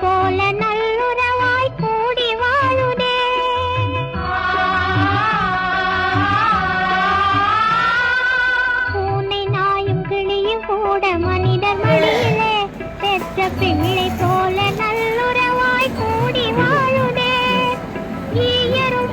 போல நல்லுறவாய் கூடி வாழுதே. பூனை நாயும் கிளியும் கூட மனிதர் பெற்ற பிள்ளை போல நல்லுறவாய் கூடி வாழுதே. ஈயரும்